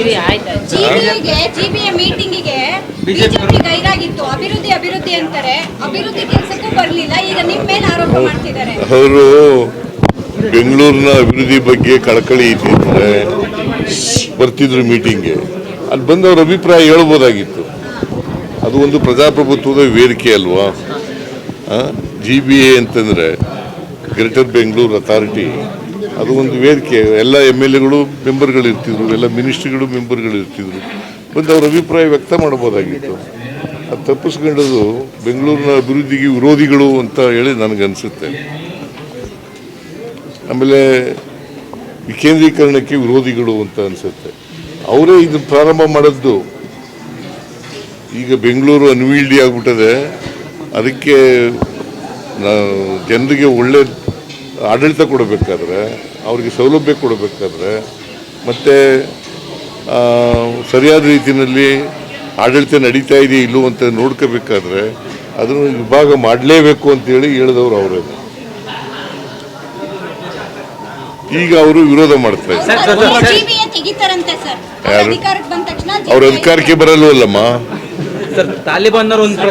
ಇರಿ ಆಯ್ತಾಯ್ತು ಜಿಬಿಗೆ ಜಿಬಿಯ ಮೀಟಿಂಗಿಗೆ ಬಿಜೆಪಿ ಗೈರಾಗಿತ್ತು ಅಭಿವೃದ್ಧಿ ಅಭಿವೃದ್ಧಿ ಅಂತಾರೆ. ಅಭಿವೃದ್ಧಿ ಕೆಲಸಕ್ಕೂ ಬರಲಿಲ್ಲ. ಈಗ ನಿಮ್ಮ ಮೇಲೆ ಆರೋಪ ಮಾಡ್ತಿದ್ದಾರೆ. ಅವರು ಬೆಂಗಳೂರಿನ ಅಭಿವೃದ್ಧಿ ಬಗ್ಗೆ ಕಳಕಳಿ ಇದ್ದಿದ್ರೆ ಬರ್ತಿದ್ರು ಮೀಟಿಂಗ್ಗೆ ಅಲ್ಲಿ ಬಂದು ಅವ್ರ ಅಭಿಪ್ರಾಯ ಹೇಳ್ಬೋದಾಗಿತ್ತು. ಅದು ಒಂದು ಪ್ರಜಾಪ್ರಭುತ್ವದ ವೇದಿಕೆ ಅಲ್ವಾ? ಜಿ ಬಿ ಎ ಅಂತಂದರೆ ಗ್ರೇಟರ್ ಬೆಂಗಳೂರು ಅಥಾರಿಟಿ ಅದು ಒಂದು ವೇದಿಕೆ. ಎಲ್ಲ ಎಂ ಎಲ್ ಎಗಳು ಮೆಂಬರ್ಗಳು ಇರ್ತಿದ್ರು ಎಲ್ಲ ಮಿನಿಸ್ಟ್ರಿಗಳು ಮೆಂಬರ್ಗಳು ಇರ್ತಿದ್ರು ಒಂದು ಅವ್ರ ಅಭಿಪ್ರಾಯ ವ್ಯಕ್ತ ಮಾಡ್ಬೋದಾಗಿತ್ತು. ಅದು ತಪ್ಪಿಸ್ಕೊಂಡದು ಬೆಂಗಳೂರಿನ ಅಭಿವೃದ್ಧಿಗೆ ವಿರೋಧಿಗಳು ಅಂತ ಹೇಳಿ ನನಗನ್ಸುತ್ತೆ ಆಮೇಲೆ ವಿಕೇಂದ್ರೀಕರಣಕ್ಕೆ ವಿರೋಧಿಗಳು ಅಂತ ಅನ್ಸುತ್ತೆ. ಅವರೇ ಇದು ಪ್ರಾರಂಭ ಮಾಡಿದ್ದು. ಈಗ ಬೆಂಗಳೂರು ಅನ್ವೀಲ್ಡಿ ಆಗ್ಬಿಟ್ಟದೆ. ಅದಕ್ಕೆ ಜನರಿಗೆ ಒಳ್ಳೆ ಆಡಳಿತ ಕೊಡಬೇಕಾದ್ರೆ ಅವರಿಗೆ ಸೌಲಭ್ಯ ಕೊಡಬೇಕಾದ್ರೆ ಮತ್ತು ಸರಿಯಾದ ರೀತಿಯಲ್ಲಿ ಆಡಳಿತ ನಡೀತಾ ಇದೆ ಇಲ್ಲೋ ಅಂತ ನೋಡ್ಕೋಬೇಕಾದ್ರೆ ಅದನ್ನು ವಿಭಾಗ ಮಾಡಲೇಬೇಕು ಅಂತೇಳಿ ಹೇಳಿದವರು ಅವರೇ ಈಗ ಅವರು ವಿರೋಧ ಮಾಡ್ತಾ ಇದ್ದಾರೆ. ಅವ್ರ? ಅಧಿಕಾರಕ್ಕೆ ಬಂದ ತಕ್ಷಣ ಅವ್ರ ಅಧಿಕಾರಕ್ಕೆ ಬರಲ್ವಲ್ಲಮ್ಮ? ಸರ್ ತಾಲಿಬಾನ್ ಒಂದು